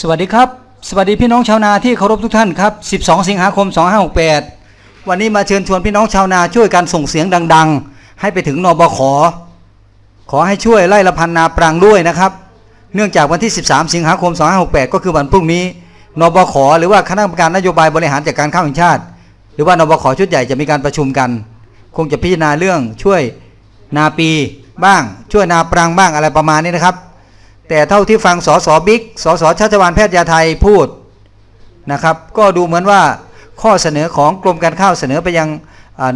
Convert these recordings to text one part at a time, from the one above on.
สวัสดีครับ สวัสดีพี่น้องชาวนาที่เคารพทุกท่านครับ 12 สิงหาคม 2568 วันนี้มาเชิญชวนพี่น้องชาวนาช่วยกันส่งเสียงดัง ๆ ให้ไปถึงนบขขอให้ช่วยไล่ละพันนาปรังด้วยนะครับ เนื่องจากวันที่ 13 สิงหาคม 2568 ก็คือวันพรุ่งนี้นบขหรือว่าคณะกรรมการนโยบายบริหารจัดการข้าวแห่งชาติ หรือว่านบขชุดใหญ่จะมีการประชุมกัน คงจะพิจารณาเรื่องช่วยนาปีบ้าง ช่วยนาปรังบ้างอะไรประมาณนี้นะครับ แต่เท่าที่ฟังสสบิ๊กสสชัชวานแพทยาไทยพูดนะครับ ก็ดูเหมือนว่าข้อเสนอของกรมการข้าวเสนอไปยัง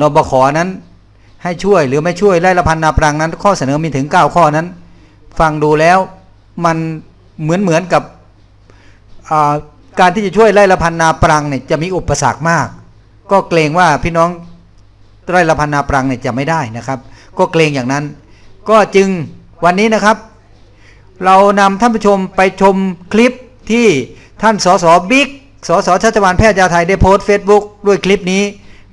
นบขนั้น ให้ช่วยหรือไม่ช่วยไล่ละพันนาปรังนั้น ข้อเสนอมีถึง 9 ข้อนั้น ฟังดูแล้วมันเหมือนเหมือนกับการที่จะช่วยไล่ละพันนาปรังเนี่ยจะมีอุปสรรคมาก ก็เกรงว่าพี่น้องไร่ละพันนาปรังเนี่ยจะไม่ได้นะครับ ก็เกรงอย่างนั้น ก็จึงวันนี้นะครับ เรานำท่านผู้ชมไปชมคลิปที่ท่านสสบิ๊กสสชัชวานแพทย์ยาไทยได้โพสต์เฟซบุ๊กด้วยคลิปนี้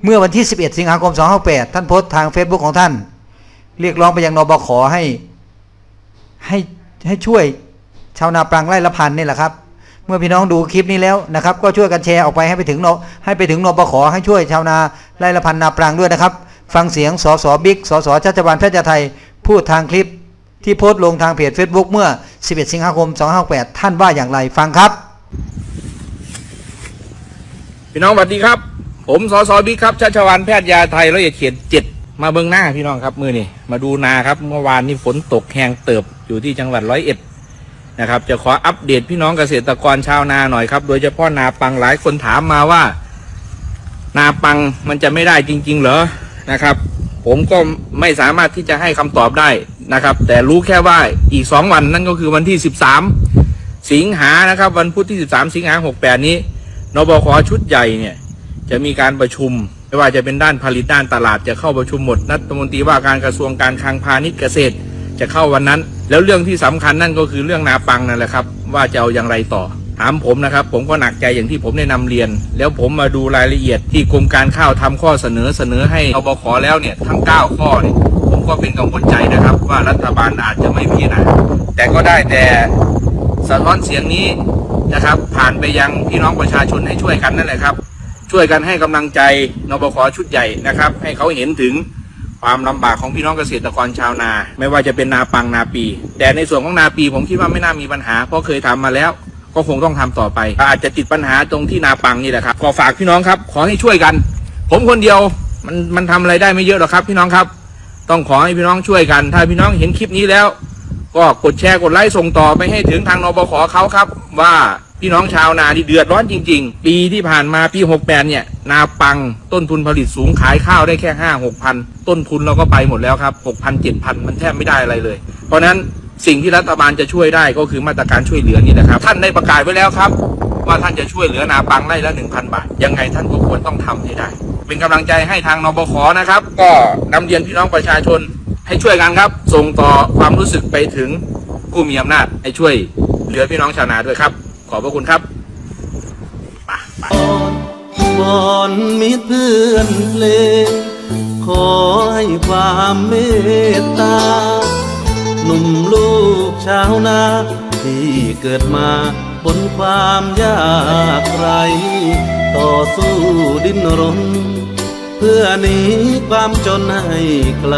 เมื่อวันที่ 11 สิงหาคม 2568ท่านโพสต์ทาง Facebook ของท่าน เรียกร้องไปยังนบขให้ให้ให้ช่วยชาวนาปรังไร่ละพันนี่แหละครับ เมื่อพี่น้องดูคลิปนี้แล้วนะครับ ก็ช่วยกันแชร์ออกไปให้ไปถึงนให้ไปถึงนบขให้ช่วยชาวนาไร่ละพันนาปรังด้วยนะครับ ฟังเสียงสสบิ๊กสสชัชวานแพทย์ยาไทยพูดทางคลิป ที่โพสต์ลงทางเพจ Facebook เมื่อ 11 สิงหาคม 2568 ท่านว่าอย่างไรฟังครับ พี่น้องสวัสดีครับ ผมสสบิ๊กครับชัชวานแพทย์ยาไทยร้อยเอ็ดเขียนเจ็ดมาเบื้องหน้าพี่น้องครับมือนี่มาดูนาครับ เมื่อวานนี้ฝนตกแหงเติบอยู่ที่จังหวัดร้อยเอ็ดนะครับ จะขออัปเดตพี่น้องเกษตรกรชาวนาหน่อยครับ โดยเฉพาะนาปังหลายคนถามมาว่า นาปังมันจะไม่ได้จริง ๆ เหรอนะครับ ผมก็ไม่สามารถที่จะให้คำตอบได้ นะครับ แต่รู้แค่ว่าอีกสองวันนั่นก็คือวันที่สิบสามสิงหานะครับ วันพุธที่สิบสามสิงหาหกแปดนี้นบคชุดใหญ่เนี่ยจะมีการประชุม ไม่ว่าจะเป็นด้านผลิตด้านตลาดจะเข้าประชุมหมดรัฐมนตรีว่าการกระทรวงการคลังพาณิชย์เกษตร จะเข้าวันนั้น แล้วเรื่องที่สำคัญนั่นก็คือเรื่องนาปังนั่นแหละครับ ว่าจะเอาอย่างไรต่อ ถามผมนะครับ ผมก็หนักใจอย่างที่ผมได้นำเรียน แล้วผมมาดูรายละเอียดที่กรมการข้าวทำข้อเสนอเสนอให้นบคแล้วเนี่ยทั้ง 9 ข้อเนี่ยผมก็เป็นกังวลใจนะครับ ว่ารัฐบาลอาจจะไม่พิจารณาแต่ก็ได้แต่สะท้อนเสียงนี้นะครับ ผ่านไปยังพี่น้องประชาชนให้ช่วยกันนั่นแหละครับ ช่วยกันให้กำลังใจนบคชุดใหญ่นะครับ ให้เขาเห็นถึงความลำบากของพี่น้องเกษตรกรชาวนา ไม่ว่าจะเป็นนาปังนาปี แต่ในส่วนของนาปีผมคิดว่าไม่น่ามีปัญหาเพราะเคยทำมาแล้ว ก็คงต้องทำต่อไป อาจจะติดปัญหาตรงที่นาปังนี่แหละครับขอฝากพี่น้องครับ ขอให้ช่วยกัน ผมคนเดียวมันมันทำอะไรได้ไม่เยอะหรอกครับ พี่น้องครับ ต้องขอให้พี่น้องช่วยกัน ถ้าพี่น้องเห็นคลิปนี้แล้ว ก็กดแชร์กดไลค์ส่งต่อไปให้ถึงทางนบขเขาครับ ว่าพี่น้องชาวนาที่เดือดร้อนจริง ๆ ปีที่ผ่านมาปี68เนี่ย นาปังต้นทุนผลิตสูงขายข้าวได้แค่5 6พันต้นทุนเราก็ไปหมดแล้วครับ 6,000 7,000 มันแทบไม่ได้อะไรเลย เพราะนั้น สิ่งที่รัฐบาลจะช่วยได้ก็คือมาตรการช่วยเหลือนี่แหละครับ ท่านได้ประกาศไว้แล้วครับ ว่าท่านจะช่วยเหลือนาปังไร่ละ1,000บาท ยังไงท่านก็ควรต้องทำให้ได้ เป็นกำลังใจให้ทางนบขนะครับ ก็นำเรียนพี่น้องประชาชนให้ช่วยกันครับ ส่งต่อความรู้สึกไปถึงผู้มีอำนาจให้ช่วยเหลือพี่น้องชาวนาด้วยครับ ขอบพระคุณครับวอนมิตรเพื่อนเลขอให้ความเมตตา ชาวนาที่เกิดมาบนความยากไรต่อสู้ดิ้นรน เพื่อหนีความจนให้ไกล